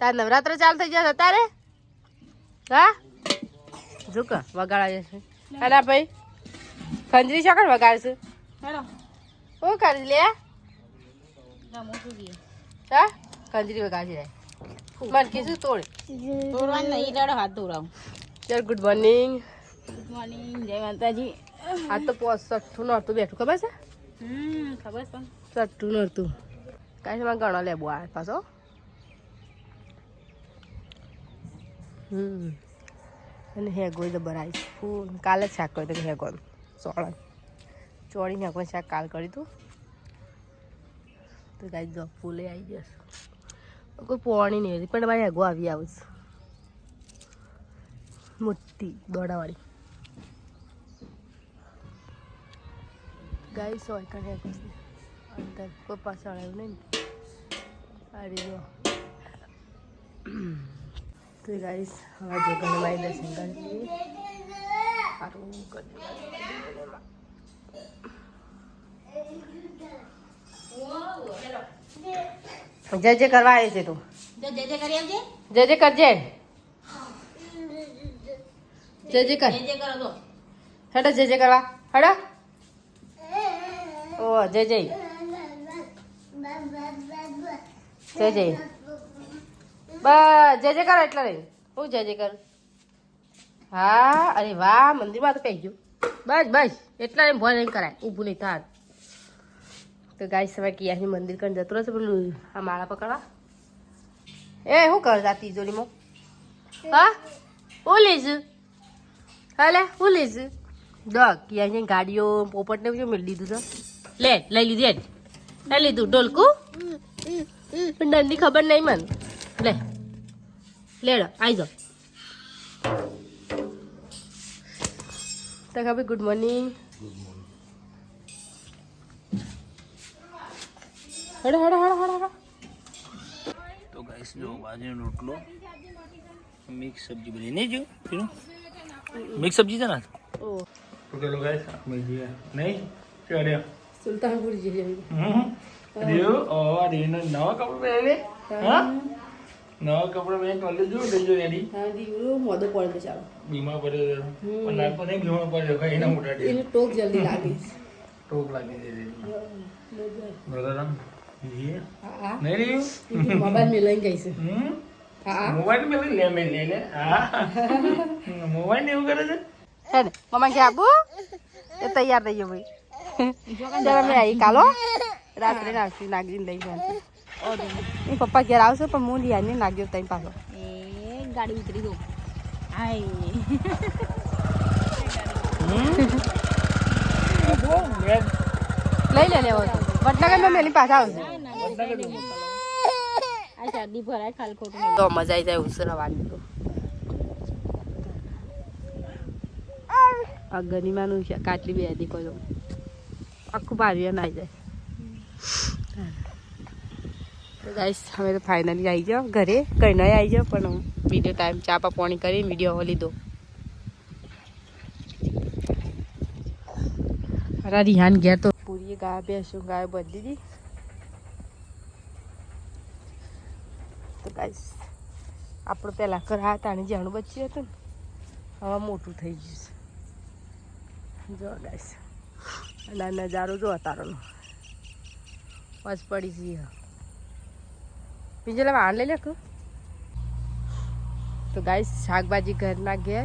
તાર નવરાત્ર ચાલુ થઈ જશે તારે હા? જો કે વગાડા જશે અલા ભાઈ ખંજરી ચોકડ વગાડશે? ઓ કરી લે? હા ખંજરી વગાડી જાય. મન કીધું તોડ. તોડવાનું નહીં રેડો હાથ ધોરાવું ચાલ ગુડ મોર્નિંગ ગુડ મોર્નિંગ જય માતાજી. આ તો પોસ સઠ્ઠું નહોતું બેઠું ખબર છે? હમ ખબર છે. સઠ્ઠું નહોતું કાંઈ માં ઘણો લેબો આ પાછો હમ. અને હેગો જબર આવીશ ફૂલ. કાલે જ શાક કર્યું હતું હેગોનું ચોળણ ચોળીને હેગો શાક કાલ કર્યું હતું. તો કાંઈ જો, ફૂલે આવી જશે કોઈ પોણી નહીં હતી, પણ મારે હેગો આવી આવશે મોટી, દોડાવાળી. ગાય સોય કરે અંદર કોઈ પાછળ આવ્યું નહીં. અરે જો. તો ગાઈસ હવે જો ઘરે મારી દર્શન કરી લઈએ સારું કરી જય જય કરવા આવી છે તું જો જે જે કરી આવજે જય જય કરજે જય જય કર જે જે કરો તો હેડો જય જય કરવા હેડો ઓ જય જય જય જય બસ જય જય કર એટલે નહીં હું જય જય કર હા અરે વાહ મંદિરમાં તો કહી ગયું. બસ બસ એટલા એમ ભોય નહીં કરાય. ઊભું નહીં થાર તો ગાય સમય કિયાસી મંદિર કરીને જતો રહેશે પેલું આ માળા પકડવા? એ શું કર જા તિજોરીમાં? હા? હું લીધું હાલે હું લીધું દો કિયાસી ગાડીઓ પોપટને બધું મેળ લીધું તો લે લઈ લીધી લઈ લીધું ઢોલકું? પણ નંદી ખબર નહીં મને. લે. લેડો આવી જાઓ તો ખબર ગુડ મોર્નિંગ હડો હડો હડો હડો તો ગાઈસ જો બાજરીનો રોટલો મિક્સ સબ્જી બની નહીં જો પેલું મિક્સ સબ્જી છે ને ઓ. તો ચલો ગાઈસ અમે જઈએ નહીં? ચડ્યા. સુલતાનપુર જઈએ હમ રેવ ઓ રેનો નવા કપડા પહેરે હા? નવા કપડા મેં કોલેજ જોયું લઈ એડી હા દીવડો મોદો પડે ચાલો. બીમાર પડે ટોક જલ્દી લાગે. ટોક લાગે છે બ્રધરમ નહીં મોબાઈલ મેં લઈ મોબાઈલ એવું કરે છે? તૈયાર થઈ ગયો ભાઈ. જરા કાલો. રાત્રે નાખી નાગરીને લઈ જાય એ પપ્પા ઘેર આવશે પણ હું લઈ આવીને નાગ્યો તઈ પાછો એ ગાડી ઉતરી દો હાય લઈ લે લેવો વડનગર મેં મેલી પાછા આવશે તો મજા આવી જાય ઉસરવાની તો આ ગનીમાનું છે કાટલી બે દીકો જો આખું પાર્યું નાઈ જાય તો ગાઈસ હવે તો ફાઇનલી આવી જાઓ ઘરે કઈ નહીં આવી જાઓ પણ વીડિયો ટાઈમ ચા પા પાણી કરી વીડિયો લીધો. અરે રિહાન ઘેર તો પૂરી ગાય બેસું ગાય બધી દી તો ગાઈસ આપણું પહેલાં કરા હતા અને જાણું બચ્યું હતું ને, હવે મોટું થઈ ગયું છે. જો ગાઈસ અને નજારો જો તારોનો. બસ પડી જઈએ બીજે વાણ લઈ લે તો? ગાય શાકભાજી ઘરના ઘેર.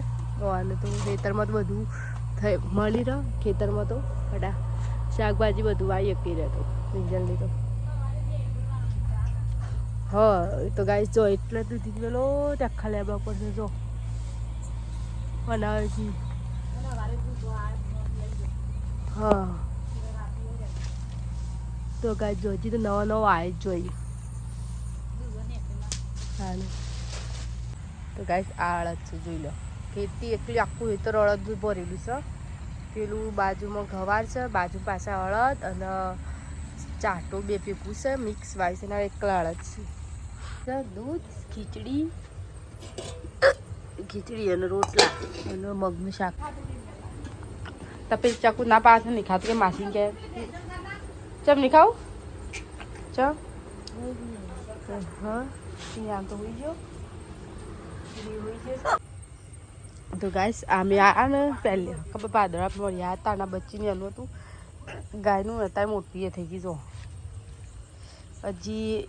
અને તો ખેતરમાં તો બધું થઈ, મળી રહ્યો ખેતરમાં તો. બધા શાકભાજી બધું વાવી શકી રહેતો પિંજલની તો. હા તો ગાય જો એટલે તો દીધેલો ચખા લેવા પડશે જો. બનાવે છે હા. તો ગાય જો હજી તો નવા નવા આવે જોઈએ. હા તો ગાઈસ આ અડદ છે, જોઈ લો. ખેતી એટલી આખું ખેતર અડદનું ભરેલું છે. પેલું બાજુમાં ઘવાર છે, બાજુ પાછા અડદ અને ચાટો બે ભેગું છે મિક્સ છે અને એકલા અડદ છે. દૂધ, ખીચડી ખીચડી અને રોટલા અને મગનું શાક. તપેલ ચાકુ ના પાસે નહીં ખાતું કે માસી કે ચમ નહીં ખાવું? ચમ? હા. ત્યાં તો હોઈ ગયો ગયો તો ગાઈસ અમે આ ને પહેલે ખબર પાદરા મળ્યા હતા ના બચ્ચીને એનું હતું ગાયનું અત્યારે મોટી એ થઈ ગઈ જો હજી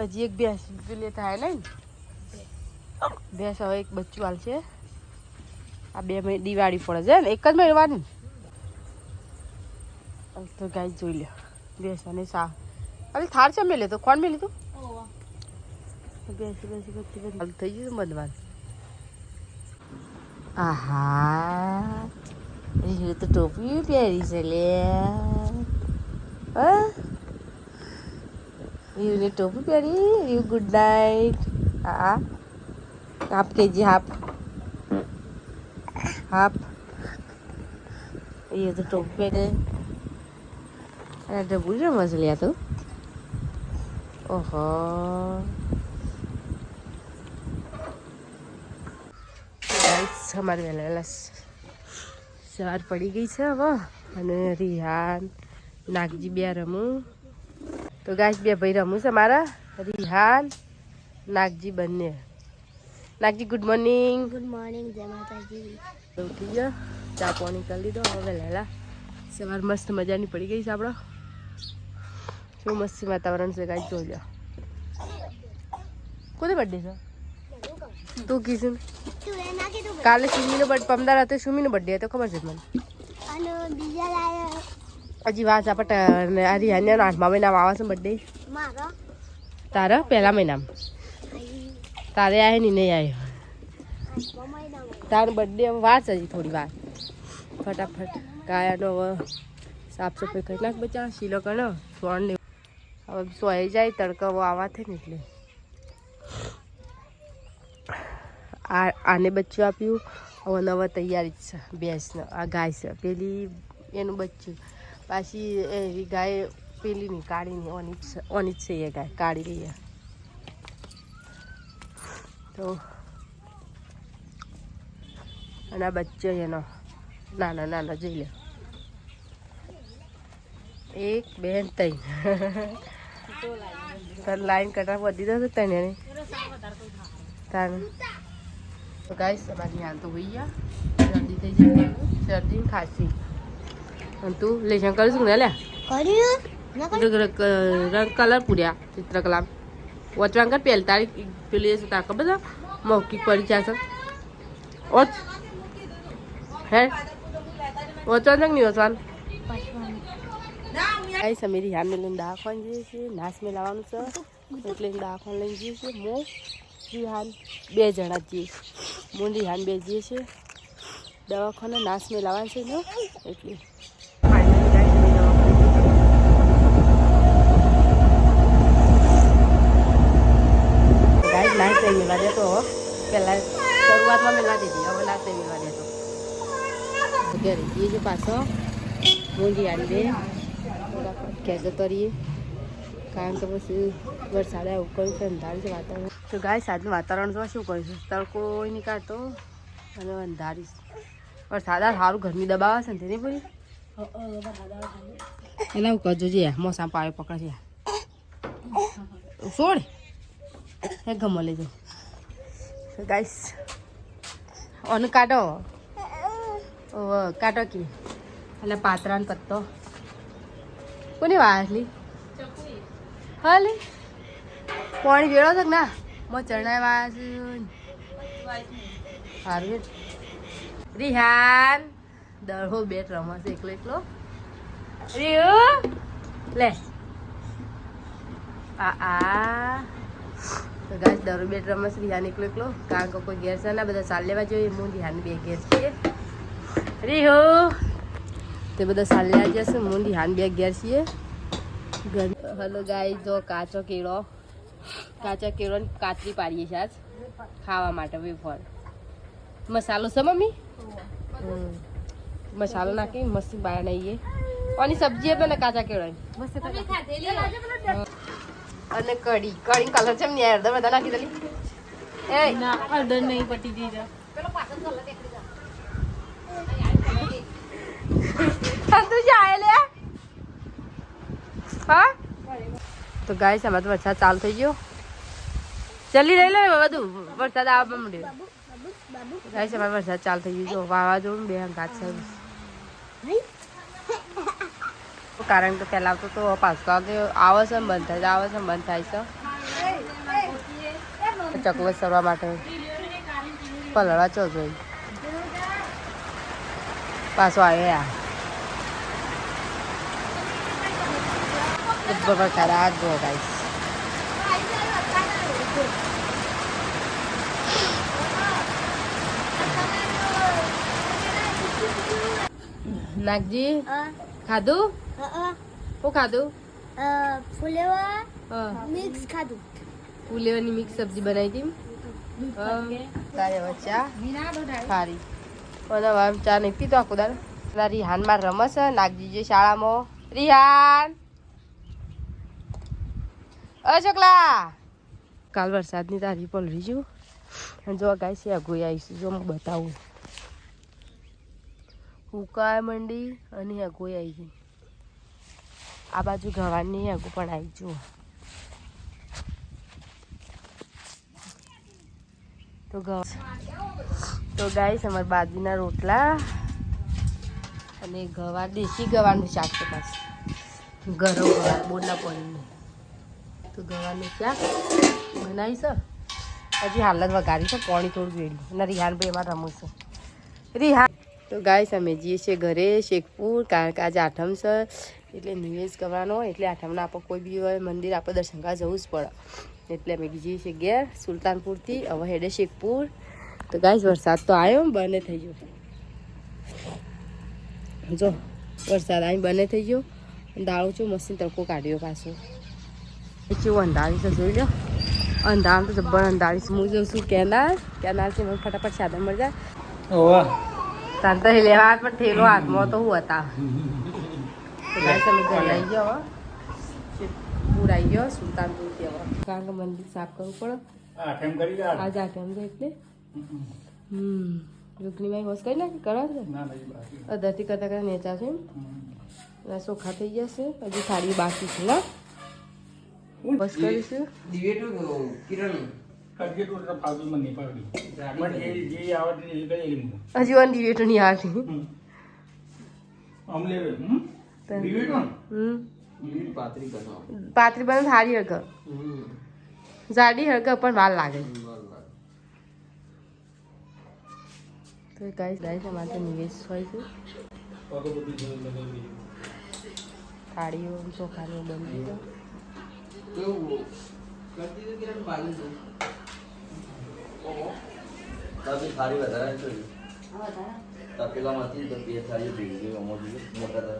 હજી એક ભેંસ પેલી થાય ને ભેંસ હવે એક બચ્ચું હાલ છે આ બે મહિને દિવાળી પડે છે ને એક જ મહિનાની તો ગાય જોઈ લ્યો ભેંસ અને સા અરે થાર છે મેલે તો કોણ મેલી તું થઈ ગયું મધવાન આહા એ તો ટોપી પહેરી છે લે યુને ટોપી પહેરી યુ ગુડ નાઇટ હા હાફ કેજી હાફ હાફ એ તો ટોપી પહેરે અરે ડબુ છે લે તો ઓહો ગાઈસ અમારે વહેલા વહેલા સવાર પડી ગઈ છે હવે અને રિહાન નાગજી બે રમું. તો ગાય બે ભાઈ રમું છે મારા. રિહાન નાગજી બંને. Nagji good morning good morning જય માતાજી. ઉઠી ગયો. ચા પાણી કરી લીધો હવે લેલા સવાર મસ્ત મજાની પડી ગઈ છે આપણો શું મસ્ત વાતાવરણ છે ગાય જોઈ લો કોને બર્થડે છે? તું કીધું કાલે સુમીનો બર્થ પમદાર હતો સુમીનો બર્થડે હતો ખબર છે મને હજી વાત આપટ આ રિહાન્યાનો આઠમા મહિનામાં આવે છે બર્થડે તારા પહેલા મહિનામાં. તારે આવે ને નહીં આવ્યો તારો બર્થડે વાત હજી થોડી વાર. ફટાફટ ગાયાનો સાફ સફાઈ કરી નાખ બચા શીલો કરો સોણ હવે સોઈ જાય તડકો આવા થાય ને એટલે. આ આને બચ્ચું આપ્યું. હવે નવા તૈયારી છે ભેંસનો. આ ગાય છે પેલી એનું બચ્ચું. પાછી એવી ગાય પેલી નહીં કાળી નહીં ઓની છે ઓની જ છે એ ગાય કાળી લઈએ. તો અને આ બચ્ચો એનો નાના નાના જોઈ લે. એક બેન ત્રણ. તાર લાઈન કટા વધી દો તને? તાર? તો ગાઈસ તમારી હાલ તો હોઈ ગયા. શરદી થઈ જાય શરદી ને ખાંસી. અને તું લેશન કરીશું ને લે. રંગ કલર પૂર્યા ચિત્રકલા. વચવાંગ કર પહેલ તારી પેલી છે તાર ખબર છે? મૌખિક પરીક્ષા છે. ઓચ હે? વચવાંગ નહીં વચવાન ગાઈસ અમે રિહાન ને લઈને દવાખાને જઈએ છીએ. નાશ મેલાવાનું છે. એટલે દવાખાને લઈને જઈએ છીએ. મો રિહાન બે જણા જઈએ હું ને રિહાન બે જઈએ છીએ. દવાખાને નાશ મેં લાવવા છે ને, એટલે. નાસ્તે મેળવા દેતો પહેલાં શરૂઆતમાં મેળવા દીધી, હવે ટાઈમ મેળવા દેતો ઘરે પાછો. મૂંગી આની બે. કહેતો તરીએ કારણ કે પછી વરસાદ આવું કર્યું છે, અંધારું છે વાતાવરણ. તો ગાય આજનું વાતાવરણ તો શું કર્યું છે? તડકો નહીં કાઢતો અને અંધારી વરસાદ સારું ગરમી દબાવે છે ને તેની પૂરી? એના હું કરજો જે મોસા પાયો પકડે છે. છોડ એ ગમો લેજો. ગાઈસ ઓન કાઢો. કાઢો કે. એટલે પાતરા પત્તો. કોની વાસલી હાલે. પાણી વેળો છે ના? મો ચરણાય વાસ સારું રિહાન, દળો બેટ રમશે એકલો એકલો. રિયુ લે. આ આ. તો ગાય દરો બેટ રમશે રિહાન એકલો એકલો. કારણ કે કોઈ ઘેર છે ના, બધા ચાલ લેવા જોઈએ. હું, રિહાન બે ઘેર છીએ રિહુ. તે બધા સાલ્યા જશે હું, રિહાન બે ઘેર છીએ. હલો ગાય જો કાચો કેળો કાચા કેળો કાચરી પાડીએ છે આજ ખાવા માટે વેફર મસાલો છે મમ્મી? હમ. મસાલો નાખી મસ્ત બનાવીએ. અને સબ્જી આપે ને કાચા કેળો અને કઢી. કઢી કલર છે ને અડધા બધા નાખી દેલી. એ. ના અડર નહીં પટી દીધા તું. જાય લે. હા? તો ગાય છે બધું વરસાદ ચાલુ થઈ ગયો. જલ્દી લઈ લો બધું. વરસાદ આવવા માંડ્યો ગાય અમારે વરસાદ ચાલુ થઈ ગયો. જો વાવાઝોડું બે ઘાત છે. કારણ કે પહેલાં તો તો પાછો આવે આવે છે બંધ થાય છે, આવે છે બંધ થાય છે. ચકલો સરવા માટે પલળવા ચો જોઈ. પાછો આવ્યો આ જો ગાઈસ નાગજી ખાધું હું ખાધું ફુલેવા મિક્સ ખાધું ફુલેવાની મિક્સ સબ્જી બનાવી હતી તારે હવે ચા ખારી બધા આમ ચા નહીં પીતો આખું પેલા રિહાનમાં રમે નાગજી જે શાળામાં રિહાન અ છોકલા કાલ વરસાદની તારી પલરી છું જો ગાય છે અગોઈ આવીશું જો હું બતાવું. ઉકાય મંડી અને આગો આવી ગઈ આ બાજુ ગવાની આગો પણ આવી જુઓ. તો ગ તો ગાઈસ, અમારા બાજરીના રોટલા અને ગવા દેશી ગવાનું શાક છે પાછું ગરમ ગવાર બોરના પાણીનું તો ગવાનું શાક બનાવી છે? હજી હાલ જ વઘારી છે, પાણી થોડું વેડ્યું અને રિહાન ભાઈ એમાં રમું છે. રિહાન. તો ગાઈસ, અમે જઈએ છીએ ઘરે, શેખપુર, કારણ કે આજે આઠમ છે. એટલે નિવેશ કરવાનો એટલે આઠમના આપણે કોઈ બી હોય મંદિર, આપણે દર્શન કરવા જવું જ પડે. એટલે અમે જઈએ છીએ ઘેર, સુલતાનપુરથી, હવે હેડે શેખપુર. તો ગાય વરસાદ તો આવ્યો બંને થઈ ગયો. જો, વરસાદ આવી બંને થઈ ગયો. દાળો છું મસ્તી તડકો કાઢ્યો પાછો. કેવું અંધારી છે જોઈ લો અંધાર તો જબ્બર અંધારી છે હું જોઉં છું કેનાર કેનાર છે મને ફટાફટ સાધન મળી જાય તાર તો લેવા પણ થેલો હાથમાં તો હું હતા તો ગાઈસ અમે ઘરે આવી ગયો હવે પૂર આવી ગયો સુલતાનપુરથી હવે કારણ કે મંદિર સાફ કરવું પડે આજ આઠમ છે એટલે હમ રૂકનીમાં હોશ કરી નાખી કરો છે અધરથી કરતા કરતા નેચા છે એના ચોખા થઈ જશે હજી સાડી બાકી છે ના બસ કરીશું કરજે તો તારા ફાલતુમાં પણ એ જે આવડે એ કરી એમ હજી વન દિવેટો નહીં આવતી પાત્રી દિવેટ બને સારી હક જાડી હક પણ વાર લાગે. તો ગાઈસ ગાઈસ અમારે તો નિવેશ હોય છે. થાળીઓ ચોખાનું બની ગયું બાકી થાળી વધારે જોયું તપેલામાંથી તો બે થાળી ભેગી ગઈ અમો જોઈએ મોટા.